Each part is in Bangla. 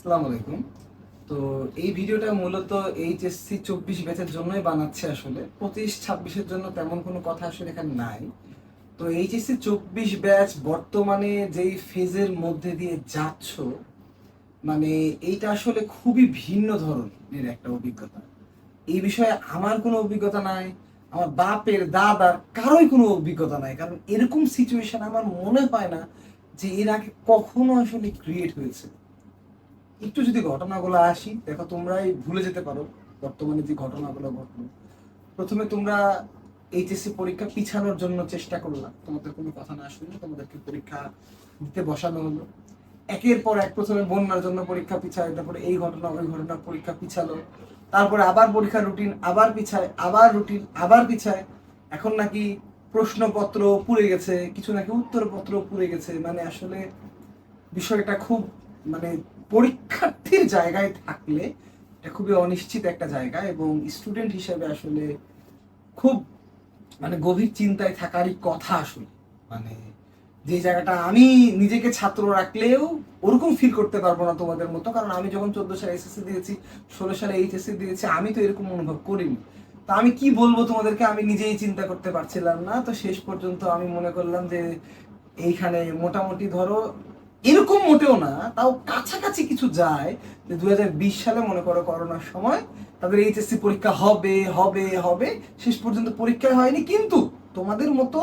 আসসালামু আলাইকুম। তো এই ভিডিওটা মূলত এইচএসসি চব্বিশ ব্যাচের জন্যই বানাচ্ছে আসলে। পঁচিশ, ছাব্বিশের জন্য তেমন কোনো কথা আসলে এখানে নাই। তো এইচএসসি চব্বিশ ব্যাচ বর্তমানে যেই ফেজের মধ্যে দিয়ে যাচ্ছ মানে এইটা আসলে খুবই ভিন্ন ধরনের একটা অভিজ্ঞতা। এই বিষয়ে আমার কোনো অভিজ্ঞতা নাই, আমার বাপের, দাদার, কারোই কোনো অভিজ্ঞতা নাই। কারণ এরকম সিচুয়েশন আমার মনে হয় না যে এর আগে কখনো আসলে ক্রিয়েট হয়েছে। একটু যদি ঘটনাগুলো আসি, দেখো তোমরাই ভুলে যেতে পারো বর্তমানে যে ঘটনাগুলো ঘটলো। প্রথমে তোমরা এইচএসসি পরীক্ষা পিছানোর জন্য চেষ্টা করলাম তোমাদের কোনো কথা না শুনে তোমাদেরকে পরীক্ষা দিতে বসানো হলো। একের পর এক প্রথমে বন্যার জন্য পরীক্ষা পিছায়, তারপরে এই ঘটনা, ওই ঘটনা, পরীক্ষা পিছালো। তারপরে আবার পরীক্ষা রুটিন আবার পিছায়, আবার রুটিন আবার পিছায়। এখন নাকি প্রশ্নপত্র পুড়ে গেছে, কিছু নাকি উত্তরপত্র পুড়ে গেছে। মানে আসলে বিষয়টা খুব মানে পরীক্ষার্থীর জায়গায় থাকলে এটা খুবই অনিশ্চিত একটা জায়গা এবং স্টুডেন্ট হিসেবে আসলে খুব মানে গভীর চিন্তায় থাকারই কথা আসলে। মানে যে জায়গাটা আমি নিজেকে ছাত্র রাখলেও ওরকম ফিল করতে পারব না তোমাদের মতো, কারণ আমি যখন চোদ্দ সালে এসএসসি দিয়েছি, ষোলো সালে এইচএসসি দিয়েছি, আমি তো এরকম অনুভব করিনি। তা আমি কি বলব তোমাদেরকে? আমি নিজেই চিন্তা করতে পারছিলাম না। তো শেষ পর্যন্ত আমি মনে করলাম যে এইখানে মোটামুটি ধরো এরকম মোটেও না, তাও কাছাকাছি কিছু যায়। যে দু সালে মনে করো করোনার সময়, তাদের এইচএসসি পরীক্ষা হবে হবে হবে, শেষ পর্যন্ত পরীক্ষা হয়নি, কিন্তু তোমাদের মতো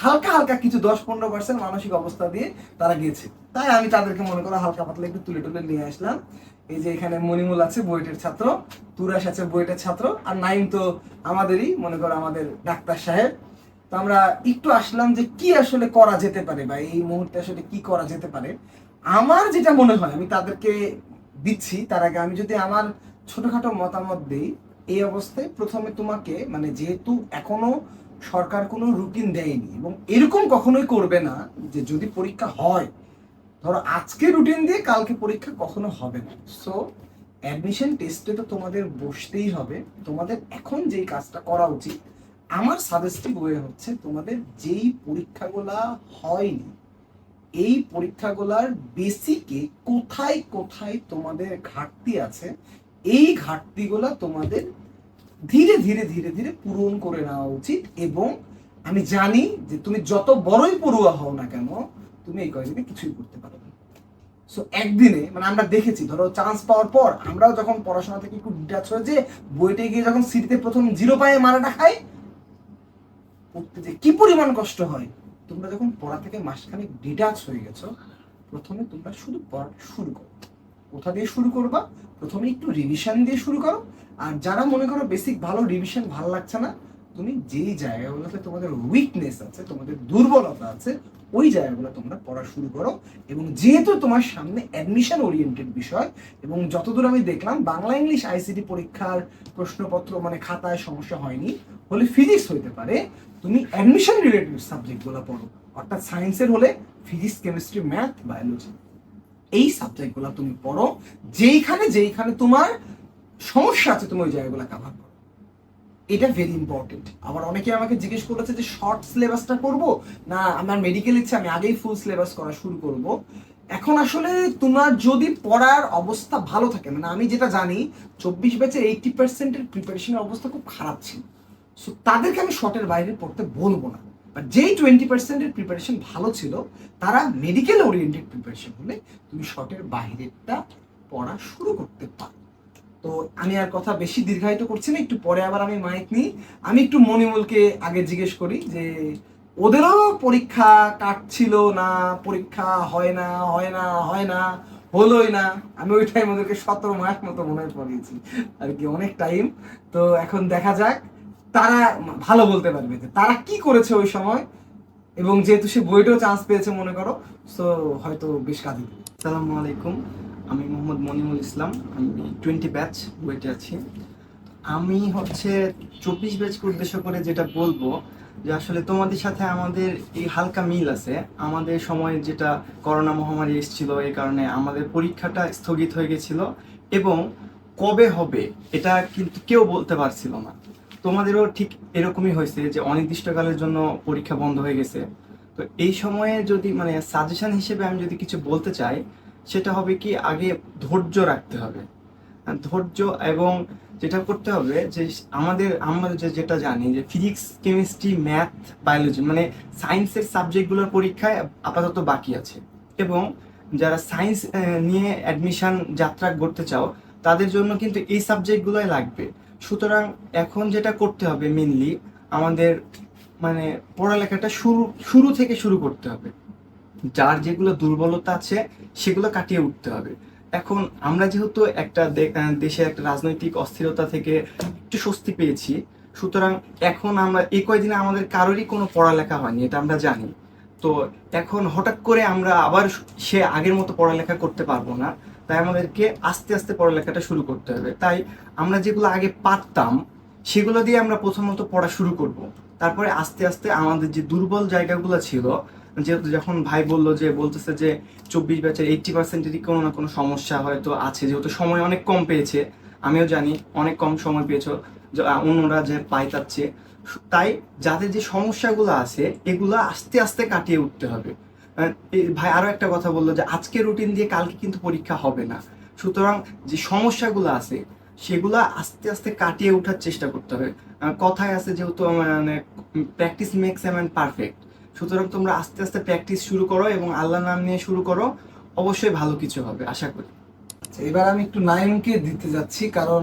হালকা হালকা কিছু দশ পনেরো পার্সেন্ট মানসিক অবস্থা দিয়ে তারা গিয়েছে। তাই আমি তাদেরকে মনে করো হালকা পাতলা একটু তুলে তুলে নিয়ে আসলাম। এই যে এখানে মনিমুল আছে, বুয়েটের ছাত্র তুরাস আছে, বুয়েটের ছাত্র, আর নাইম তো আমাদেরই, মনে করো আমাদের ডাক্তার সাহেব। তো আমরা একটু আসলাম যে কি আসলে করা যেতে পারে বা এই মুহূর্তে আসলে কি করা যেতে পারে। আমার যেটা মনে হয়, আমি তাদেরকে দিচ্ছি, তার আগে আমি যদি আমার ছোটখাটো মতামত দিই, এই অবস্থায় প্রথমে তোমাকে মানে যেহেতু এখনও সরকার কোনো রুটিন দেয়নি এবং এরকম কখনোই করবে না যে যদি পরীক্ষা হয়, ধরো আজকে রুটিন দিয়ে কালকে পরীক্ষা কখনো হবে না। সো অ্যাডমিশন টেস্টে তো তোমাদের বসতেই হবে। তোমাদের এখন যেই কাজটা করা উচিত আমার সাজেস্টিভ ওয়ে হচ্ছে তোমাদের যেই পরীক্ষাগুলা হয়নি, এই পরীক্ষাগুলার বেসিকে কোথায় কোথায় তোমাদের ঘাটতি আছে, এই ঘাটতিগুলা তোমাদের ধীরে ধীরে ধীরে ধীরে পূরণ করে নেওয়া উচিত এবং আমি জানি যে তুমি যত বড়ই পড়ুয়া হও না কেন, তুমি এই কয়েকদিনে কিছুই করতে পারো না। সো একদিনে মানে আমরা দেখেছি, ধরো চান্স পাওয়ার পর আমরাও যখন পড়াশোনা থেকে একটু ডিটাচ হয়ে যে বইতে গিয়ে যখন সিটিতে প্রথম জিরো পায়ে মারাটা খাই পড়তে কি পরিমাণ কষ্ট হয়? তোমরা যখন পড়া থেকে মাসখানেক ডিটাচ হয়ে গেছো, প্রথমে তোমরা শুধু পড়া শুরু করো। কোথা দিয়ে শুরু করবা? প্রথমে একটু রিভিশন দিয়ে শুরু করো। আর যারা মনে করো বেসিক ভালো রিভিশন ভালো লাগছে না, তুমি যেই জায়গাগুলোতে তোমাদের উইকনেস আছে, তোমাদের দুর্বলতা আছে, ওই জায়গাগুলো তোমরা পড়া শুরু করো। এবং যেহেতু তোমার সামনে অ্যাডমিশন ওরিয়েন্টেড বিষয়, এবং যতদূর আমি দেখলাম, বাংলা, ইংলিশ আইসিটি পরীক্ষার প্রশ্নপত্র মানে খাতায় সমস্যা হয়নি হলে ফিজিক্স হইতে পারে, তুমি অ্যাডমিশন রিলেটেড সাবজেক্টগুলো পড়ো। অর্থাৎ সায়েন্সের হলে ফিজিক্স কেমিস্ট্রি ম্যাথ বায়োলজি এই সাবজেক্টগুলো তুমি পড়ো, যেইখানে যেইখানে তোমার সমস্যা আছে, তুমি ওই জায়গাগুলো কাভার করো। এটা ভেরি ইম্পর্টেন্ট আবার অনেকে আমাকে জিজ্ঞেস করেছে যে শর্ট সিলেবাসটা করব না, আমার মেডিকেল ইচ্ছে, আমি আগেই ফুল সিলেবাস করা শুরু করব। এখন আসলে তোমার যদি পড়ার অবস্থা ভালো থাকে মানে আমি যেটা জানি, চব্বিশ ব্যাচের এইটটি পার্সেন্টের প্রিপারেশনের অবস্থা খুব খারাপ ছিল। সো তাদেরকে আমি শর্টের বাইরে পড়তে বলব না। বাট যেই টোয়েন্টি পার্সেন্টের প্রিপারেশন ভালো ছিল, তারা মেডিকেল ওরিয়েন্টেড প্রিপারেশন হলে তুমি শর্টের বাইরেরটা পড়া শুরু করতে পারো। তো আমি আর কথা বেশি দীর্ঘায়িত করছি না, একটু পরে আবার আমি মাইক নিই। আমি একটু মনিমুলকে আগে জিজ্ঞেস করি যে, ওদেরও পরীক্ষা কাটছিল না, পরীক্ষা হয় না হয় না হয় না, হলোই না? আমি ওই টাইম ওদেরকে সতেরো মাস মতো মনে পড়িয়েছি। আর কি, অনেক টাইম তো এখন দেখা যাক। তারা ভালো বলতে পারবে যে তারা কি করেছে ওই সময় এবং যেহেতু সে বইটাও চান্স পেয়েছে, মনে করো সো হয়তো বেশ কাজে আসসালামু আলাইকুম, আমি মোহাম্মদ মনিমুল ইসলাম, আমি টোয়েন্টি ব্যাচ বইতে আছি। আমি হচ্ছে চব্বিশ ব্যাচকে উদ্দেশ্য করে যেটা বলব, যে আসলে তোমাদের সাথে আমাদের এই হালকা মিল আছে। আমাদের সময় যেটা করোনা মহামারী এসেছিল, এই কারণে আমাদের পরীক্ষাটা স্থগিত হয়ে গেছিল এবং কবে হবে, এটা কিন্তু কেউ বলতে পারছিল না। তোমাদেরও ঠিক এরকমই হয়েছে যে অনির্দিষ্টকালের জন্য পরীক্ষা বন্ধ হয়ে গেছে। তো এই সময়ে যদি মানে সাজেশন হিসেবে আমি যদি কিছু বলতে চাই, সেটা হবে কি আগে ধৈর্য রাখতে হবে। ধৈর্য এবং যেটা করতে হবে যে আমাদের, আমরা যে যেটা জানি যে ফিজিক্স কেমিস্ট্রি ম্যাথ বায়োলজি মানে সায়েন্সের সাবজেক্টগুলোর পরীক্ষায় আপাতত বাকি আছে। এবং যারা সায়েন্স নিয়ে অ্যাডমিশন যাত্রা করতে চাও, তাদের জন্য কিন্তু এই সাবজেক্টগুলোই লাগবে। সুতরাং এখন যেটা করতে হবে মেনলি আমাদের মানে পড়ালেখাটা শুরু শুরু থেকে শুরু করতে হবে। যার যেগুলো দুর্বলতা আছে, সেগুলো কাটিয়ে উঠতে হবে। এখন আমরা যেহেতু একটা দেশে একটা রাজনৈতিক অস্থিরতা থেকে একটু স্বস্তি পেয়েছি, সুতরাং এখন আমরা, এই কয়দিনে আমাদের কারোরই কোনো পড়ালেখা হয়নি, এটা আমরা জানি। তো এখন হঠাৎ করে আমরা আবার সে আগের মতো পড়ালেখা করতে পারব না। তাই আমাদেরকে আস্তে আস্তে পড়ালেখাটা শুরু করতে হবে। তাই আমরা যেগুলো আগে পারতাম, সেগুলো দিয়ে আমরা প্রথমত পড়া শুরু করব। তারপরে আস্তে আস্তে আমাদের যে দুর্বল জায়গাগুলো ছিল, যেহেতু যখন ভাই বলল যে, বলতেছে যে চব্বিশ ব্যাচের এইটটি পার্সেন্টেরই কোনো না কোনো সমস্যা হয়তো আছে, যেহেতু সময় অনেক কম পেয়েছে, আমিও জানি অনেক কম সময় পেয়েছ অন্যরা যে পাই তার চেয়ে। তাই যাদের যে সমস্যাগুলো আছে, এগুলো আস্তে আস্তে কাটিয়ে উঠতে হবে। ভাই আরও একটা কথা বলল যে আজকে রুটিন দিয়ে কালকে কিন্তু পরীক্ষা হবে না। সুতরাং যে সমস্যাগুলো আছে, সেগুলো আস্তে আস্তে কাটিয়ে ওঠার চেষ্টা করতে হবে। কথায় আছে যেহেতু মানে practice makes a man perfect সুতরাং তোমরা আস্তে আস্তে প্র্যাকটিস শুরু করো এবং আল্লাহ নাম নিয়ে শুরু করো, অবশ্যই ভালো কিছু হবে, আশা করি। এবার আমি একটু নাইমকে দিতে যাচ্ছি, কারণ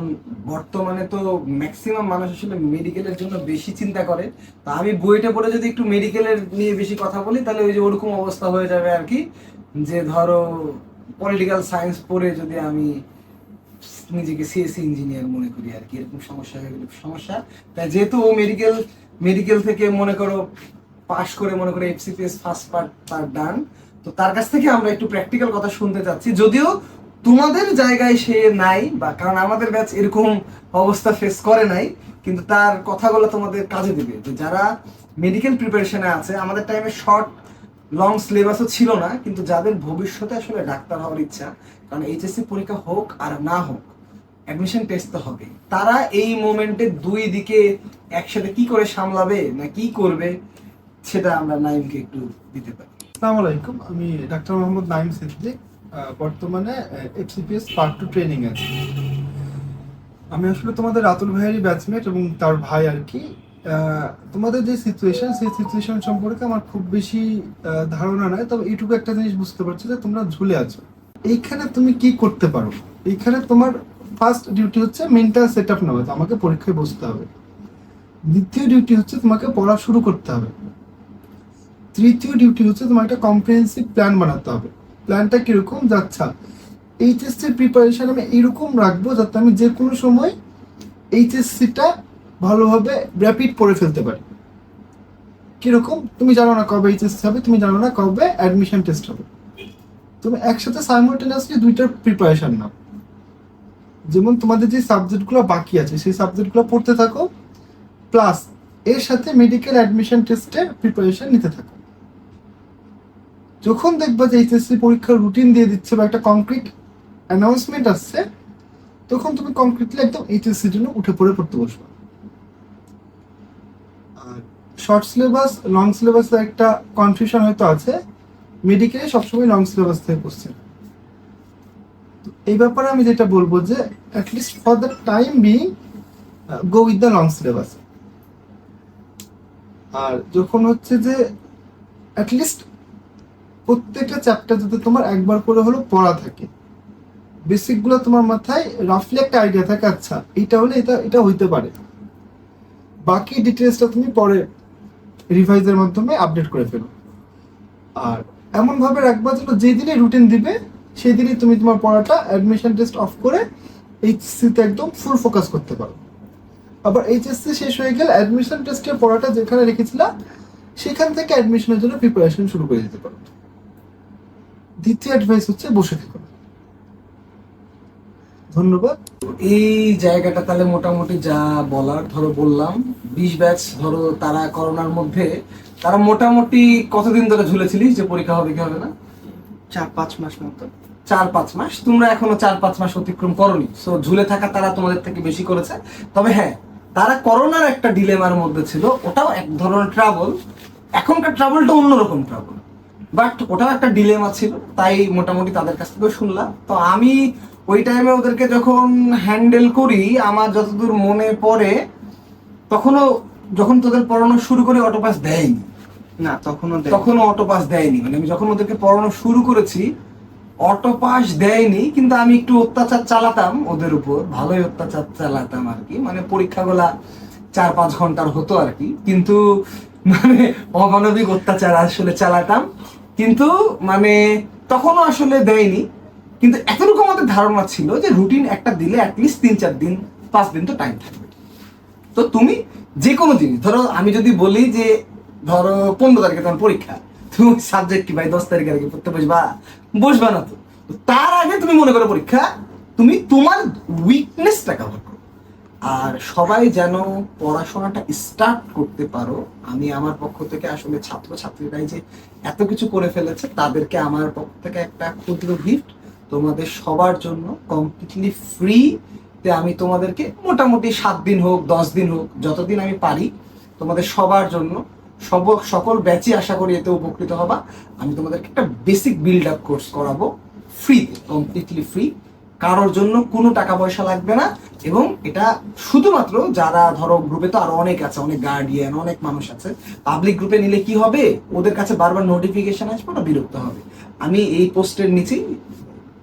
বর্তমানে তো ম্যাক্সিমাম মানুষ আসলে মেডিকেলের জন্য বেশি চিন্তা করে। তা আমি বইটা পড়ে যদি একটু মেডিকেলের নিয়ে বেশি কথা বলি, তাহলে ওই যে ওরকম অবস্থা হয়ে যাবে আর কি, যে ধরো পলিটিক্যাল সায়েন্স পড়ে যদি আমি নিজেকে সিএসসি ইঞ্জিনিয়ার মনে করি আর কি, এরকম সমস্যা হয়ে গেলে সমস্যা। তাই যেহেতু ও মেডিকেল মেডিকেল থেকে মনে করো পাশ করে মনে করো এফসিপিএস ফার্স্ট পার্ট তার ডান তো তার কাছ থেকে আমরা একটু প্র্যাকটিক্যাল কথা শুনতে চাচ্ছি। যদিও তোমাদের জায়গায় সে নাই বা কারণ আমাদের ব্যাচ এরকম অবস্থা ফেস করে নাই, কিন্তু তার কথাগুলো তোমাদের কাজে দিবে। যে যারা মেডিকেল প্রিপারেশনে আছে, আমাদের টাইমে শর্ট লং সিলেবাসও ছিল না, কিন্তু যাদের ভবিষ্যতে আসলে ডাক্তার হওয়ার ইচ্ছা, কারণ এইচএসসি পরীক্ষা হোক আর না হোক অ্যাডমিশন টেস্ট তো হবে তারা এই মোমেন্টে দুই দিকে একসাথে কি করে সামলাবে না কি করবে, সেটা আমরা নাইমকে একটু দিতে পারি। আসসালামু আলাইকুম, আমি ডাক্তার মোহাম্মদ নাইম সিদ্দিক। বর্তমানে এফসিপিএস পার্ট টু ট্রেনিং আছি। আমি আসলে তোমাদের রাতুল ভাইয়েরই ব্যাচমেট এবং তার ভাই আর কি। তোমাদের যে সিচুয়েশন সেই সিচুয়েশন সম্পর্কে আমার খুব বেশি ধারণা নাই। তবে এইটুকু একটা জিনিস বুঝতে পারছি যে তোমরা ঝুলে আছো। এইখানে তুমি কি করতে পারো? এইখানে তোমার ফার্স্ট ডিউটি হচ্ছে মেন্টাল সেট আপ নেওয়া আমাকে পরীক্ষায় বসতে হবে। দ্বিতীয় ডিউটি হচ্ছে তোমাকে পড়া শুরু করতে হবে। তৃতীয় ডিউটি হচ্ছে তোমার একটা কম্প্রিহেন্সিভ প্ল্যান বানাতে হবে। প্ল্যানটা কীরকম যাচ্ছা? এইচএসসি প্রিপারেশন আমি এইরকম রাখব যাতে আমি যে কোনো সময় এইচএসসিটা ভালোভাবে র্যাপিড পড়ে ফেলতে পারি। কীরকম? তুমি জানো না কবে এইচএসসি হবে, তুমি জানো না কবে অ্যাডমিশন টেস্ট হবে। তুমি একসাথে সাইমultaneously দুইটার প্রিপারেশন নাও। যেমন তোমাদের যে সাবজেক্টগুলো বাকি আছে, সেই সাবজেক্টগুলো পড়তে থাকো প্লাস এর সাথে মেডিকেল অ্যাডমিশন টেস্টের প্রিপারেশন নিতে থাকো। যখন দেখবা যে এইচএসসি পরীক্ষার রুটিন দিয়ে দিচ্ছে বা একটা কংক্রিট অ্যানাউন্সমেন্ট আসছে, তখন তুমি কংক্রিটলি একদম এইচএসসির জন্য উঠে পড়ে পড়তে বসবা। শর্ট সিলেবাস লং সিলেবাসের একটা কনফিউশন হয়তো আছে। মেডিকেলে সবসময় লং সিলেবাস থেকে কোশ্চেন এই ব্যাপারে আমি যেটা বলব যে at least for the time being go with the long syllabus আর যখন হচ্ছে যে অ্যাটলিস্ট প্রত্যেকটা চ্যাপ্টার যাতে তোমার একবার করে হলো পড়া থাকে। বেসিকগুলো তোমার মাথায় রাফলি একটা আইডিয়া থাকে আচ্ছা এটা হলে এটা এটা হইতে পারে। বাকি ডিটেলসটা তুমি পরে রিভাইজের মাধ্যমে আপডেট করে ফেলো। আর এমন ভাবে রাখবা যেন যেই দিনে রুটিন দিবে সেই দিনই তুমি তোমার পড়াটা অ্যাডমিশন টেস্ট অফ করে এইচসিতে একদম ফুল ফোকাস করতে পারো। আবার এইচএসসি শেষ হয়ে গেলে অ্যাডমিশন টেস্টের পড়াটা যেখানে রেখেছিলা, সেখান থেকে অ্যাডমিশনের জন্য প্রিপারেশন শুরু করে দিতে পারো। দ্বিতীয় অ্যাডভাইস হচ্ছে বসে থেকো। ধন্যবাদ। এই জায়গাটা তাহলে মোটামুটি যা বলার ধরো বললাম বিশ ব্যাচ ধরো তারা করোনার মধ্যে তারা মোটামুটি কতদিন ধরে ঝুলেছিলিস যে পরীক্ষা হবে কি হবে না? চার পাঁচ মাস মতো। চার পাঁচ মাস। তোমরা এখনও চার পাঁচ মাস অতিক্রম করনি। সো ঝুলে থাকা তারা তোমাদের থেকে বেশি করেছে। তবে হ্যাঁ তারা করোনার একটা ডিলেমার মধ্যে ছিল। ওটাও এক ধরনের ট্রাভেল এখনকার ট্রাভেলটা অন্যরকম ট্রাভেল বাট ওটাও একটা ডিলেমা ছিল তাই মোটামুটি তাদের কাছ থেকেও শুনলাম। তো আমি ওই টাইমে ওদেরকে যখন হ্যান্ডেল করি আমার যতদূর মনে পড়ে তখনও যখন তোদের পড়ানো শুরু করে অটোপাস দেয়নি। না তখনও তখনও অটোপাস দেয়নি। মানে আমি যখন ওদেরকে পড়ানো শুরু করেছি অটোপাস দেয়নি কিন্তু আমি একটু অত্যাচার চালাতাম ওদের উপর। ভালোই অত্যাচার চালাতাম আর কি। মানে পরীক্ষাগুলা চার পাঁচ ঘণ্টার হতো আর কি। কিন্তু মানে অমানবিক অত্যাচার আসলে চালাতাম। কিন্তু মানে তখনও আসলে দেয়নি। কিন্তু এতটুকু আমাদের ধারণা ছিল যে রুটিন একটা দিলে অ্যাটলিস্ট তিন চার দিন, পাঁচ দিন তো টাইম থাকবে। তো তুমি যে কোনো জিনিস, ধরো আমি যদি বলি যে, ধরো পনেরো তারিখে তোমার পরীক্ষা, তুমি সাবজেক্ট কি ভাই, দশ তারিখে আগে পড়তে বসবা? বসবা না তো। তার আগে তুমি মনে করো পরীক্ষা, তুমি তোমার উইকনেসটা কভার আর সবাই যেন পড়াশোনাটা স্টার্ট করতে পারো। আমি আমার পক্ষ থেকে আসলে ছাত্র ছাত্রীরাই যে এত কিছু করে ফেলেছে, তাদেরকে আমার পক্ষ থেকে একটা ক্ষুদ্র গিফট তোমাদের সবার জন্য কমপ্লিটলি ফ্রি তে আমি তোমাদেরকে মোটামুটি সাত দিন হোক, দশ দিন হোক, যতদিন আমি পারি তোমাদের সবার জন্য সব, সকল ব্যাচই আশা করি এতে উপকৃত হবা। আমি তোমাদেরকে একটা বেসিক বিল্ড আপ কোর্স করাবো ফ্রি কমপ্লিটলি ফ্রি কারোর জন্য কোনো টাকা পয়সা লাগবে না। এবং এটা শুধুমাত্র যারা, ধরো গ্রুপে তো আরও অনেক আছে, অনেক গার্ডিয়ান অনেক মানুষ আছে পাবলিক গ্রুপে নিলে কি হবে? ওদের কাছে বারবার নোটিফিকেশন আসবে ওটা বিরক্ত হবে। আমি এই পোস্টের নিচেই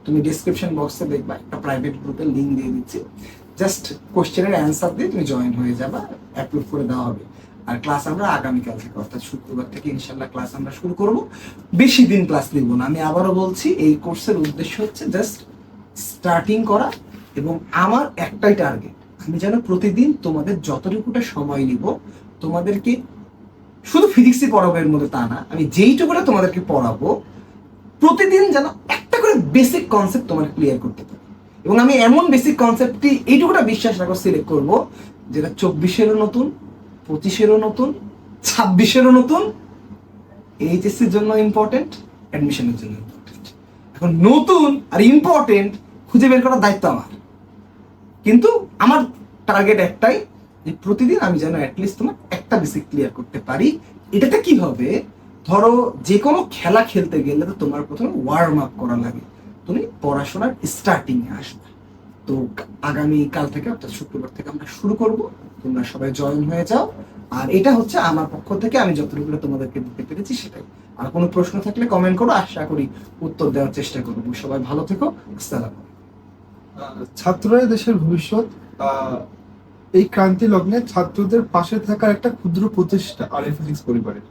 তুমি ডিসক্রিপশন বক্সে দেখবা, একটা প্রাইভেট গ্রুপের লিঙ্ক দিয়ে দিচ্ছি। জাস্ট কোশ্চেনের অ্যান্সার দিয়ে তুমি জয়েন হয়ে যাবা অ্যাপ্রুভ করে দেওয়া হবে। আর ক্লাস আমরা আগামীকাল থেকে, অর্থাৎ শুক্রবার থেকে ইনশাল্লাহ ক্লাস আমরা শুরু করব। বেশি দিন ক্লাস নিব না। আমি আবারও বলছি, এই কোর্সের উদ্দেশ্য হচ্ছে জাস্ট স্টার্টিং করা এবং আমার একটাই টার্গেট আমি যেন প্রতিদিন তোমাদের যতটুকুটা সময় নিব, তোমাদেরকে শুধু ফিজিক্সই পড়াবো এর মধ্যে তা না, আমি যেইটুকুটা তোমাদেরকে পড়াবো, প্রতিদিন যেন একটা করে বেসিক কনসেপ্ট তোমাকে ক্লিয়ার করতে পারি। এবং আমি এমন বেসিক কনসেপ্টটি এইটুকুটা বিশ্বাস রাখো সিলেক্ট করব, যেটা চব্বিশেরও নতুন, পঁচিশেরও নতুন, ছাব্বিশেরও নতুন, এইচএসসির জন্য ইম্পর্টেন্ট অ্যাডমিশনের জন্য ইম্পর্টেন্ট এখন নতুন আর ইম্পর্টেন্ট খুঁজে বের করার দায়িত্ব আমার। কিন্তু আমার টার্গেট একটাই যে প্রতিদিন আমি যেন অ্যাটলিস্ট তোমার একটা বেসিক ক্লিয়ার করতে পারি। এটাতে কি হবে? ধরো যে কোনো খেলা খেলতে গেলে তো তোমার প্রথমে ওয়ার্ম আপ করা লাগে। তুমি পড়াশোনার স্টার্টিং এ আসবে। তো আগামী কাল থেকে অর্থাৎ শুক্রবার থেকে আমরা শুরু করব। তোমরা সবাই জয়েন হয়ে যাও। আর এটা হচ্ছে আমার পক্ষ থেকে আমি যতটুকু তোমাদেরকে দিতে পেরেছি সেটাই। আর কোনো প্রশ্ন থাকলে কমেন্ট করো, আশা করি উত্তর দেওয়ার চেষ্টা করব। সবাই ভালো থেকো। আসসালাম ছাত্ররাই দেশের ভবিষ্যৎ এই ক্রান্তি লগ্নে ছাত্রদের পাশে থাকার একটা ক্ষুদ্র প্রচেষ্টা আর পরিবারের।